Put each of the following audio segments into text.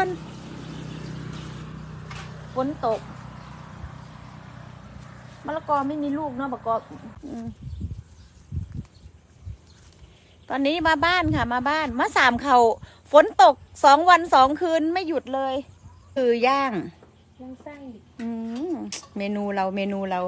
คนฝนตกมะละกอไม่มีลูกเนาะบะกออืมตอนนี้มาบ้านค่ะ มาบ้านมาสามเขาฝนตกสองวันสองคืนไม่หยุดเลย คือย่างยังไส้อืมเมนูเราเมนูเรา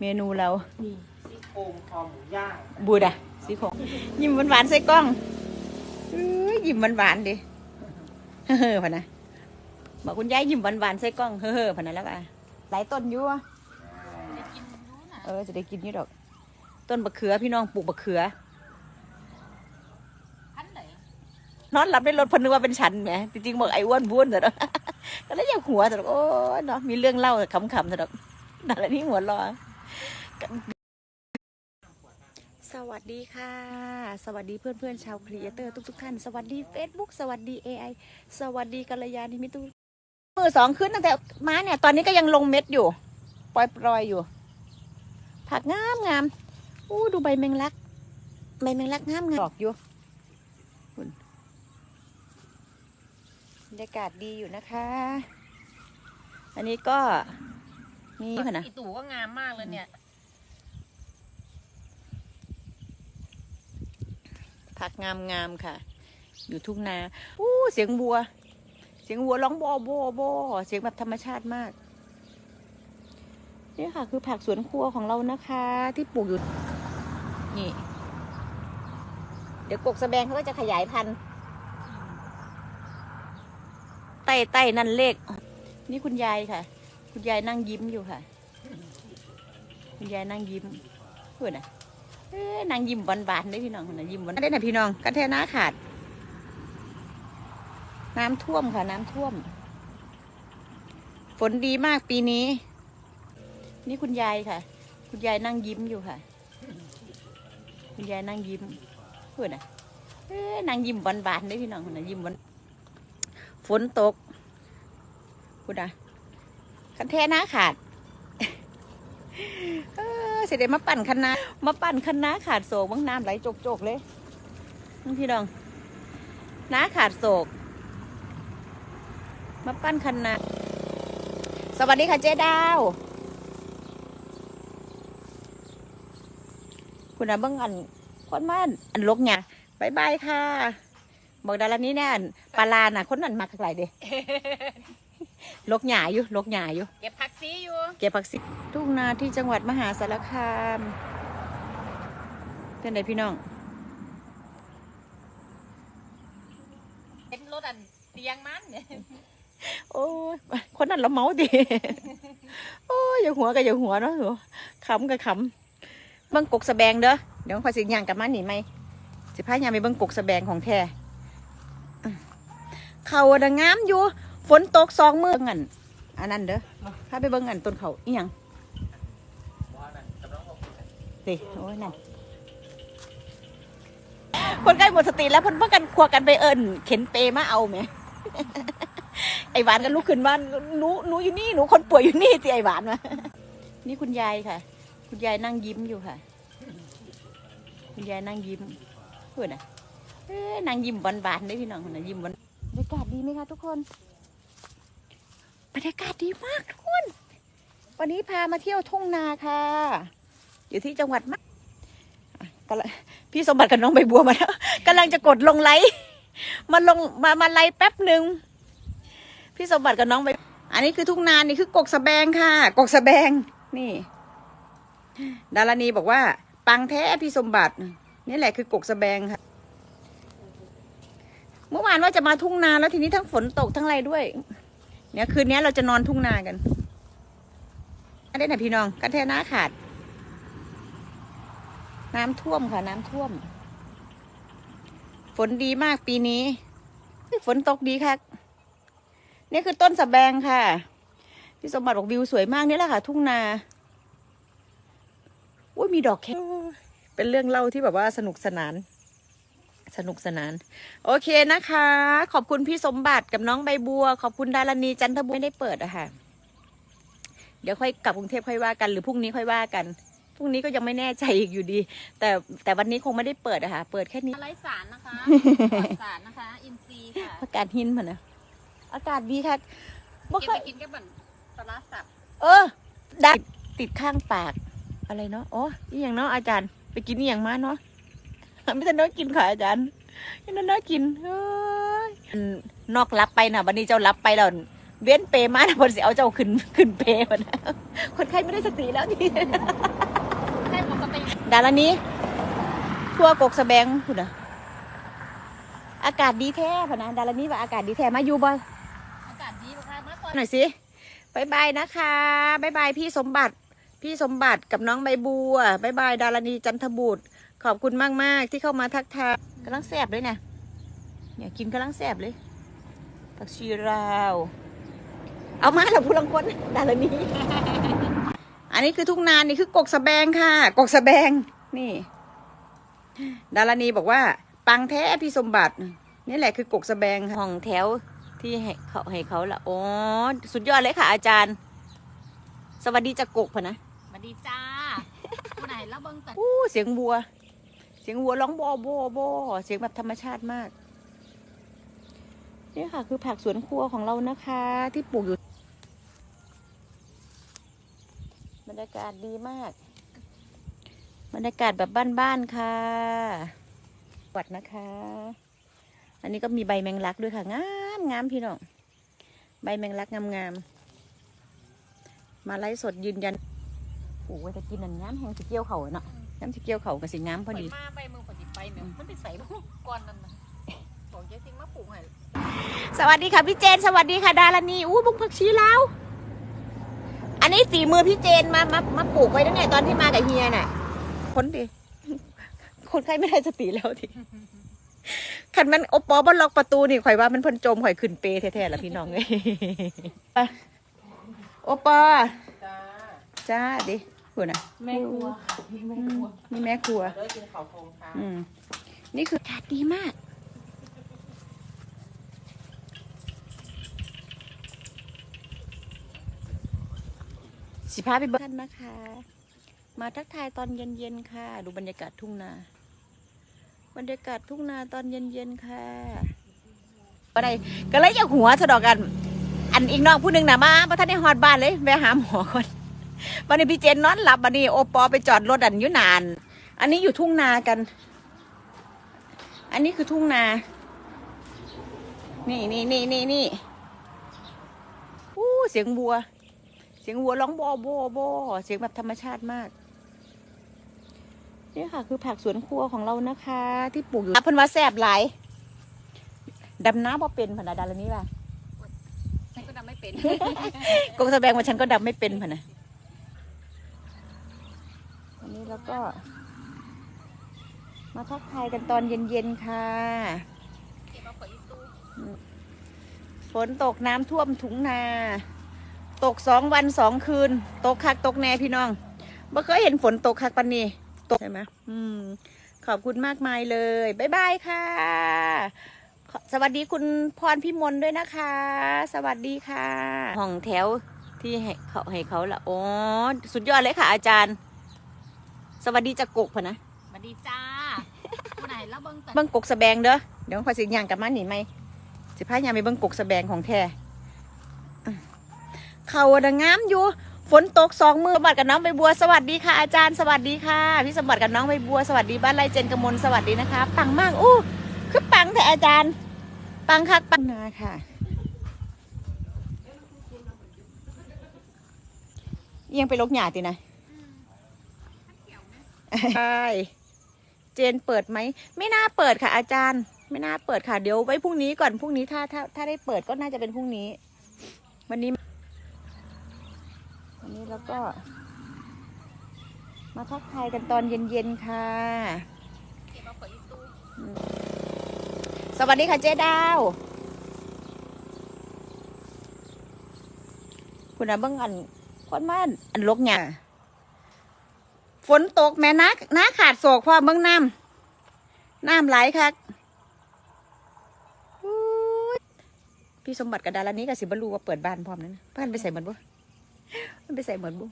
เมนูเรานี่ซี่โครงคอหมูย่างบูดอะสีของยิ้มหวานๆใส่กล้องอื้อยิ้มหวานๆดิ เฮ้อๆพะนะบอกคุณยายยิ้มหวานๆใส่กล้องเฮ้อๆพะนะแล้วก็หลายต้นอยู่อะเออจะได้กินอยู่ดอก ต้นบะเขือพี่น้องปลูกบะเขือพันไหนนอนหลับในรถเพนนึกว่าเป็นฉันแหมจริงๆบอกไอ้อ้วนบุ้นแต่ดอกก็เลยอยากหัวแต่ดอกโอ้ยเนาะมีเรื่องเล่าขำๆแต่ดอกนั่นแหละนี่หัวเรอส วัสดีค่ะ สวัสดีเพื่อนๆชาวครีเอเตอร์ทุกๆท่าน สวัสดี Facebook สวัสดี AI สวัสดีกัลยาณิมิตทุกมือสองขึ้นตั้งแต่มาเนี่ย ตอนนี้ก็ยังลงเม็ดอยู่ ปล่อยปลอยๆอยู่ ผักงามงามอู้ดูใบแมงลัก ใบแมงลักงามงามดอกอยู่บรรยากาศดีอยู่นะคะ อันนี้ก็นี่ค่ะนะอีตู่ก็งามมากเลยเนี่ย ผักงามๆค่ะ อยู่ทุ่งนาอู้เสียงบัว เสียงวัวร้องบอบอบอเสียงแบบธรรมชาติมากนี่ค่ะ คือผักสวนครัวของเรานะคะ ที่ปลูกอยู่นี่ เดี๋ยวกกสแบงเขาก็จะขยายพันธุ์ใต้ใต้นั่นเลข นี่คุณยายค่ะ คุณยายนั่งยิ้มอยู่ค่ะ คุณยายนั่งยิ้มเพูดนะ เอ้ยนั่งยิ้มหวานๆได้พี่น้องคนนะยิ้มหวานได้นะพี่น้องกันแทน้าขาด น้ำท่วมค่ะ น้ำท่วม ฝนดีมากปีนี้ นี่คุณยายค่ะ คุณยายนั่งยิ้มอยู่ค่ะ คุณยายนั่งยิ้มเพูดนะเอ้ยนั่งยิ้มหวานๆได้พี่น้องคนนะยิ้มหวานฝนตกพูดนะคันแท้น้าขาด เออเสได็จมาปั่นคันนามาปั่นคันนาขาดโศกบางน้ำไหลโจกๆเลยนี่พี่น้องน้าขาดโศก มาปั้นคันนาสวัสดีค่ะเจ๊ดาว คุณอาเบิ้งอันคนมาอันลกหยบายบายค่ะ บอกดารานี้เนี่ยปลาลาน่ะ คนนั้นมาจากไหนเด้ ลกหยาอยู่ลกหยาอยู่ เก็บผักซีอยู่ เก็บผักสิทุ่งนาที่จังหวัดมหาสารคามเป็นไงพี่น้องเป็นรถอันเตียงมันเนี่ยโอ้ยคนนั้นเราเมาดิโอ้ยอย่าหัวกับอย่าหัวเนาะหนูขำกับขำเบิ้งกกสะแบงเด้อเดี๋ยวขอยสิย่างกลับมาหนีไหมสิพายางไปเบิ้งกกสะแบงของแท้อื้อเขาอะนะงามอยู่ ฝนตกสองมือเงินอันนั้นเด้อพาไปเบิ้งอันต้นเขาอีหยังสิโอ้ยนั่นคนใกล้หมดสติแล้วเพ่นเพื่อกันครัวกันไปเอิญเข็นเปมาเอาไหมไอหวานกันลุกขึ้นว่าหนูหนูอยู่นี่หนูคนป่วยอยู่นี่สิไอหวานมานี่คุณยายค่ะ คุณยายนั่งยิ้มอยู่ค่ะ คุณยายนั่งยิ้มเพูดนะเอ้ยนั่งยิ้มหวานๆได้พี่น้องคนนะยิ้มหวานบรรยากาศดีไหมคะทุกคน รรยากาศดีมากทุกคน วันนี้พามาเที่ยวทุ่งนาค่ะ อยู่ที่จังหวัดมะอะกำลังพี่สมบัติกับน้องใบบัวมาแล้วกำลังจะกดลงไลค์มาลงมามาไลค์แป๊บหนึ่งพี่สมบัติกับน้องใบอันนี้คือทุ่งนานี่คือกกสะแบงค่ะ กกสะแบงนี่ ดารณีบอกว่า ปังแท้พี่สมบัติ นี่แหละคือกกสะแบงค่ะ เมื่อวานว่าจะมาทุ่งนาแล้วทีนี้ทั้งฝนตกทั้งอะไรด้วย เนี่ยคืนนี้เราจะนอนทุ่งนากันได้ไหนพี่น้องกันแท้น้าขาด น้ำท่วมค่ะ น้ำท่วม ฝนดีมากปีนี้ ฝนตกดีค่ะ นี่คือต้นสะแบงค่ะ พี่สมบัติบอกวิวสวยมากนี่แหละค่ะ ทุ่งนาอุ้ยมีดอกแค่เป็นเรื่องเล่าที่แบบว่าสนุกสนาน สนุกสนาน โอเคนะคะ ขอบคุณพี่สมบัติกับน้องใบบัว ขอบคุณดารณีจันทบุรีไม่ได้เปิดอะค่ะ เดี๋ยวค่อยกลับกรุงเทพค่อยว่ากันหรือพรุ่งนี้ค่อยว่ากันพรุ่งนี้ก็ยังไม่แน่ใจอีกอยู่ดี แต่แต่วันนี้คงไม่ได้เปิดอะค่ะ เปิดแค่นี้อะไรสารนะคะปลอดสารนะคะ อินทรีย์ค่ะประกาศหินมันนะอากาศดีค่ะบ่เก็บเคไปยกินกับบันปลาร้าสับเออได้ติดข้างปากอะไรเนาะอ๋อนี่อย่างเนาะอาจารย์ ไปกินนี่อย่างมาเนาะ ไม่ทันน้อยกินค่ะอาจารย์ไม่ทันน้อยกินเฮ้ยอันนอกรับไปนะวันนี้เจ้ารับไปแล้วเว้นเปมานะพอสิเอาเจ้าขึ้นขึ้นเปมานะคนไข้ไม่ได้สติแล้วทีใช่ปกติดารานี้ ทั่วกกสะแบงคุณนะอากาศดีแท้พะนะดารานี้ว่าอากาศดีแท้มาอยู่บ่อากาศดีมากมากก่อนหน่อยสิบายบายนะคะบายบายพี่สมบัติ พี่สมบัติกับน้องใบบัวบายบายดารณีจันทบุตร ขอบคุณมากมากๆที่เข้ามาทักทายกำลังแสบเลยเนี่ยเนี่ยกินกำลังแสบเลยผักชีราว เอามาแล้วผู้ลังคนดารณีอันนี้คือทุ่งนานี่คือกกสะแบงค่ะ กกสะแบงนี่ ดารณีบอกว่า ปังแท้พี่สมบัติ นี่แหละคือกกสะแบงค่ะห้องแถวที่ให้เขาให้เขาละอ๋อสุดยอดเลยค่ะ อาจารย์ สวัสดีจากกกพะนะสวัสดีจ้าผู้ไหนแล้วเบิ้งแต่อู้เสียงวัวเสียงวัวร้องโบอบอบเสียงแบบธรรมชาติมากนี่ค่ะ คือผักสวนครัวของเรานะคะ ที่ปลูกอยู่ บรรยากาศดีมาก บรรยากาศแบบบ้านๆค่ะวัดนะคะ อันนี้ก็มีใบแมงลักด้วยค่ะ งามงามพี่น้องใบแมงลักงามงามๆมาไลฟ์สดยืนยันโอ้ยจะกินอันน้ำแห้งสิเกี่ยวเขาเนาะ น้ำสิเกี่ยวเขากับสิงามพอดีข่ยมาไปเมืองขอยสิไปเนี่ยมันไปใส่บุกก่อนนั่นนะบอกเจ๊ซิงมาปลูกให้สวัสดีค่ะพี่เจน สวัสดีค่ะดารณีอู้บุ้งผักชีลาวอันนี้ฝีมือพี่เจนมามามาปลูกไว้ตั้งแต่ตอนที่มากับเฮียน่ะคนดิคนไข้ไม่ได้สติแล้วทีขันมันโอปอบนล็อกประตูนี่ข่อยว่ามันเพ่นจมข่อยขึ้นเปแท้ๆละพี่น้องเลยโอปอจ้าจ้าดิ คุณน่ะแม่ครัวอืมนี่แม่ครัวเลิกกินข้าวโพดค่ะอืมนี่คืออากาศดีมากสิพาไปเบิ้งนะคะ มาทักทายตอนเย็นๆค่ะ ดูบรรยากาศทุ่งนา บรรยากาศทุ่งนาตอนเย็นๆค่ะอะไรก็เลยอยากหัวสะดอกกัน อันอีกน้องผู้หนึ่งนะมาพระท่านได้ฮอดบ้านเลยแวะหาหมอคน วันนี้พี่เจนนอนหลับวันนี้โอปอไปจอดรถอันอยุนาน อันนี้อยู่ทุ่งนากัน อันนี้คือทุ่งนา นี่นี่นี่นี่นี่อู้เสียงวัว เสียงวัวร้องบอบอบอเสียงแบบธรรมชาติมากนี่ค่ะ คือผักสวนครัวของเรานะคะ ที่ปลูกอยู่เพิ่นว่าแซ่บหลายดำน้ำพอเป็นพะนะดาลนี้ป่ะฉันก็ทำไม่เป็นกงแสดงว่าฉันก็ดำไม่เป็นพะนะอันนี้ แล้วก็ มาทักทายกันตอนเย็นๆค่ะ ฝนตกน้ำท่วมถุงนา ตกสองวันสองคืน ตกคักตกแน่พี่น้องบ่เคยเห็นฝนตกคักปันนี้ตกใช่ไหมอืม ขอบคุณมากมายเลยบ๊ายบายค่ะ สวัสดีคุณพรพิมลด้วยนะคะ สวัสดีค่ะ ห้องแถวที่ให้เขาให้เขาละอ๋อสุดยอดเลยค่ะอาจารย์ สวัสดีจากกกพะนะสวัสดีจ้าผู้ไหนแล้วเบิ้งแต่เบิ้งกกสะแบงเด้อเดี๋ยวขอยสิย่างกลับมาหนีไหมสิพายางไปเบิ้งกกสะแบงของแท้อะเขาดังงามอยู่ ฝนตกสองมือสมบัติกับน้องใบบัวสวัสดีค่ะอาจารย์สวัสดีค่ะพี่สมบัติกับน้องใบบัวสวัสดีบ้านไรเจนกมลสวัสดีนะคะปังมากอู้คือปังแต่อาจารย์ ปังคักปังนาค่ะยังไปลกหยาตินะ ใช่เจนเปิดไหม ไม่น่าเปิดค่ะ อาจารย์ ไม่น่าเปิดค่ะ เดี๋ยวไว้พรุ่งนี้ก่อนพรุ่งนี้ถ้าถ้าถ้าได้เปิดก็น่าจะเป็นพรุ่งนี้ วันนี้ วันนี้แล้วก็ มาทักทายกันตอนเย็นๆค่ะเก็บมาข่อยอีตู้สวัสดีค่ะเจ๊ดาวคุณอาเบิ้งอันคนมาอันลกหย ฝนตกแม่น้าน้าขาดโศกพ่อเบิ้งน้ำน้ำไหลคักพี่สมบัติกับดารานี้กับสิบรูว่าเปิดบ้านพร้อมนั้นนะพันไปใส่เหมือนบุมันไปใส่เหมือนบุ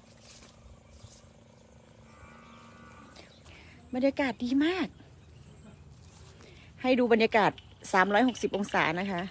บรรยากาศดีมาก ให้ดูบรรยากาศ 360 องศานะคะ